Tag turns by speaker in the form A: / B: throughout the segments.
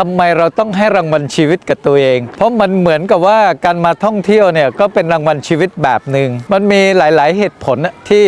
A: ทำไมเราต้องให้รางวัลชีวิตกับตัวเอง เพราะมันเหมือนกับว่าการมาท่องเที่ยวเนี่ยก็เป็นรางวัลชีวิตแบบหนึ่งมันมีหลาย ๆ เหตุผลที่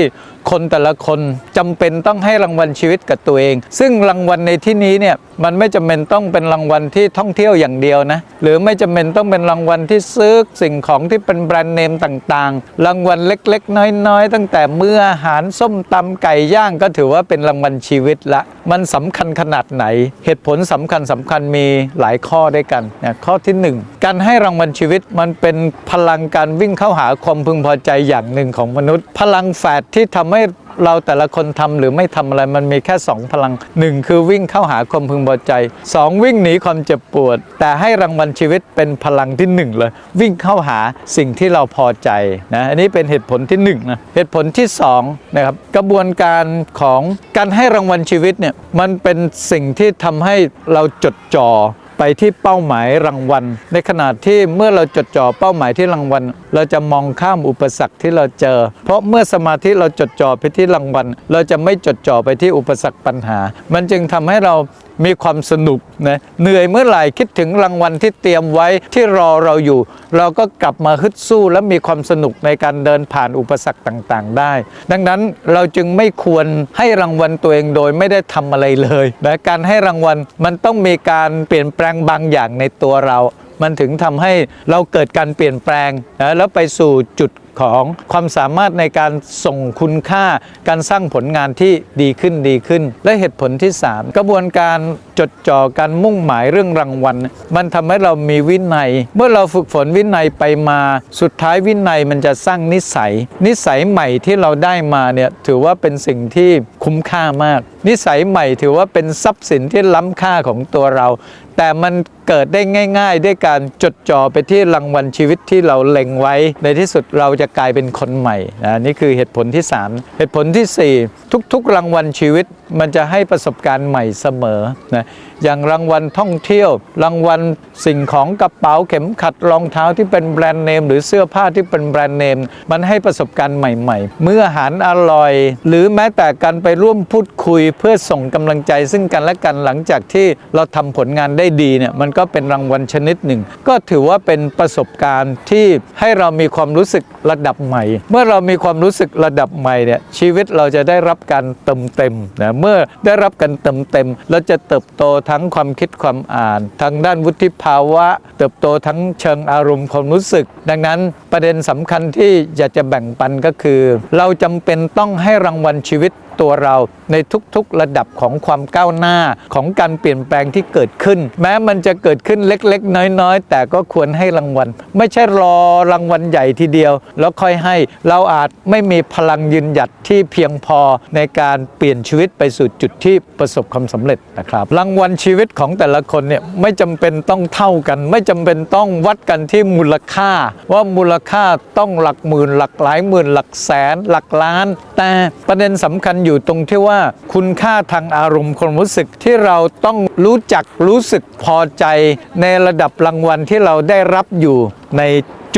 A: คนแต่ละคนจำเป็นต้องให้รางวัลชีวิตกับตัวเอง ซึ่งรางวัลในที่นี้เนี่ยมันไม่จำเป็นต้องเป็นรางวัลที่ท่องเที่ยวอย่างเดียวนะหรือไม่จำเป็นต้องเป็นรางวัลที่ซื้อสิ่งของที่เป็นแบรนด์เนมต่างๆ รางวัลเล็กๆ น้อยๆ ตั้งแต่เมื้ออาหารส้มตำไก่ย่างก็ถือว่าเป็นรางวัลชีวิตละ มันสำคัญขนาดไหน เหตุผลสำคัญสำคัญมีหลายข้อด้วยกันนะข้อที่หนึ่งการให้รางวัลชีวิตมันเป็นพลังการวิ่งเข้าหาความพึงพอใจอย่างหนึ่งของมนุษย์ พลังแฝดที่ทำให้เราแต่ละคนทำหรือไม่ทำอะไรมันมีแค่ 2 พลัง 1 คือวิ่งเข้าหาความพึงพอใจ 2 วิ่งหนีความเจ็บปวด แต่ให้รางวัลชีวิตเป็นพลังที่ 1 เลย วิ่งเข้าหาสิ่งที่เราพอใจนะอันนี้เป็นเหตุผลที่1นะเหตุผลที่2นะครับกระบวนการของการให้รางวัลชีวิตเนี่ยมันเป็นสิ่งที่ทำให้เราจดจ่อ ไปที่เป้าหมายรางวัล ในขณะที่เมื่อเราจดจ่อเป้าหมายที่รางวัล เราจะมองข้ามอุปสรรคที่เราเจอ เพราะเมื่อสมาธิเราจดจ่อไปที่รางวัล เราจะไม่จดจ่อไปที่อุปสรรคปัญหา มันจึงทำให้เรา มีความสนุกนะเหนื่อยเมื่อไหร่คิดถึงรางวัลที่เตรียมไว้ที่รอเราอยู่ เราก็กลับมาฮึดสู้และมีความสนุกในการเดินผ่านอุปสรรคต่างๆ ได้ ดังนั้นเราจึงไม่ควรให้รางวัลตัวเองโดยไม่ได้ทำอะไรเลยนะการให้รางวัลมันต้องมีการเปลี่ยนแปลงบางอย่างในตัวเรา มันถึงทำให้เราเกิดการเปลี่ยนแปลงนะแล้วไปสู่จุด ของความสามารถในการส่งคุณค่า การสร้างผลงานที่ดีขึ้นดีขึ้น และเหตุผลที่ 3 กระบวนการ จดจ่อการมุ่งหมายเรื่องรางวัล มันทำให้เรามีวินัย เมื่อเราฝึกฝนวินัยไปมา สุดท้ายวินัยมันจะสร้างนิสัย นิสัยใหม่ที่เราได้มาเนี่ยถือว่าเป็นสิ่งที่คุ้มค่ามาก นิสัยใหม่ถือว่าเป็นทรัพย์สินที่ล้ำค่าของตัวเรา แต่มันเกิดได้ง่าย ๆ ด้วยการจดจ่อไปที่รางวัลชีวิตที่เราเล็งไว้ ในที่สุดเราจะกลายเป็นคนใหม่นะนี่คือเหตุผลที่ 3 เหตุผลที่ 4 ทุกๆ รางวัลชีวิตมันจะให้ประสบการณ์ใหม่เสมอนะอย่างรางวัลท่องเที่ยว รางวัลสิ่งของกระเป๋าเข็มขัดรองเท้าที่เป็นแบรนด์เนม หรือเสื้อผ้าที่เป็นแบรนด์เนม มันให้ประสบการณ์ใหม่ๆ เมื่ออาหารอร่อย หรือแม้แต่การไปร่วมพูดคุยเพื่อส่งกำลังใจซึ่งกันและกันหลังจากที่เราทำผลงานได้ดีเนี่ยมันก็เป็นรางวัลชนิดหนึ่ง ก็ถือว่าเป็นประสบการณ์ที่ให้เรามีความรู้สึกระดับใหม่ เมื่อเรามีความรู้สึกระดับใหม่เนี่ยชีวิตเราจะได้รับการเติมเต็มนะเมื่อได้รับการเติมเต็มเราจะเติบโตทั้งความคิดความอ่าน ทางด้านวุฒิภาวะ เติบโตทั้งเชิงอารมณ์ความรู้สึก ดังนั้นประเด็นสำคัญที่อยากจะแบ่งปันก็คือ เราจำเป็นต้องให้รางวัลชีวิต ตัวเราในทุกๆระดับของความก้าวหน้าของการเปลี่ยนแปลงที่เกิดขึ้น แม้มันจะเกิดขึ้นเล็กๆ น้อยๆ แต่ก็ควรให้รางวัล ไม่ใช่รอรางวัลใหญ่ทีเดียว แล้วค่อยให้เราอาจไม่มีพลังยืนหยัดที่เพียงพอในการเปลี่ยนชีวิตไปสู่จุดที่ประสบความสำเร็จนะครับ รางวัลชีวิตของแต่ละคนเนี่ยไม่จำเป็นต้องเท่ากัน ไม่จำเป็นต้องวัดกันที่มูลค่า ว่ามูลค่าต้องหลักหมื่นหลักหลายหมื่นหลักแสนหลักล้าน แต่ประเด็นสำคัญอยู่ตรงที่ว่าคุณค่าทางอารมณ์ความรู้สึกที่เราต้องรู้จักรู้สึกพอใจในระดับรางวัลที่เราได้รับอยู่ใน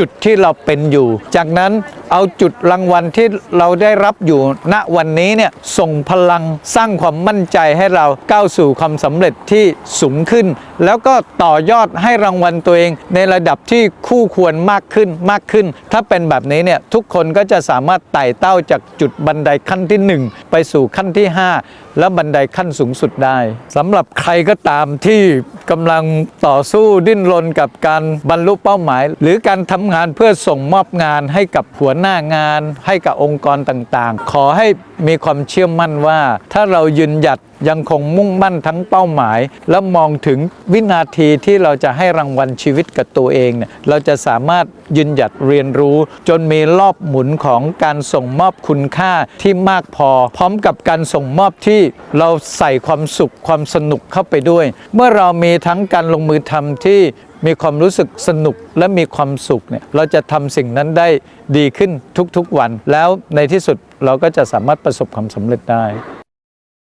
A: จุดที่เราเป็นอยู่ จากนั้นเอาจุดรางวัลที่เราได้รับอยู่ณวันนี้เนี่ยส่งพลังสร้างความมั่นใจให้เราก้าวสู่ความสำเร็จที่สูงขึ้น แล้วก็ต่อยอดให้รางวัลตัวเอง ในระดับที่คู่ควรมากขึ้นมากขึ้น ถ้าเป็นแบบนี้เนี่ยทุกคนก็จะสามารถไต่เต้าจากจุดบันไดขั้นที่ 1 ไปสู่ขั้นที่ 5และบันไดขั้นสูงสุดได้สำหรับใครก็ตามที่กำลังต่อสู้ดิ้นรนกับการบรรลุเป้าหมาย หรือการทำงานเพื่อส่งมอบงานให้กับหัวหน้างาน ให้กับองค์กรต่างๆ ขอให้มีความเชื่อมั่นว่า ถ้าเรายืนหยัด ยังคงมุ่งมั่นทั้งเป้าหมาย และมองถึงวินาทีที่เราจะให้รางวัลชีวิตกับตัวเองเนี่ยเราจะสามารถยืนหยัดเรียนรู้ จนมีรอบหมุนของการส่งมอบคุณค่าที่มากพอ พร้อมกับการส่งมอบที่เราใส่ความสุขความสนุกเข้าไปด้วย เมื่อเรามีทั้งการลงมือทำที่มีความรู้สึกสนุกและมีความสุขเนี่ยเราจะทำสิ่งนั้นได้ดีขึ้นทุกๆวัน แล้วในที่สุดเราก็จะสามารถประสบความสำเร็จได้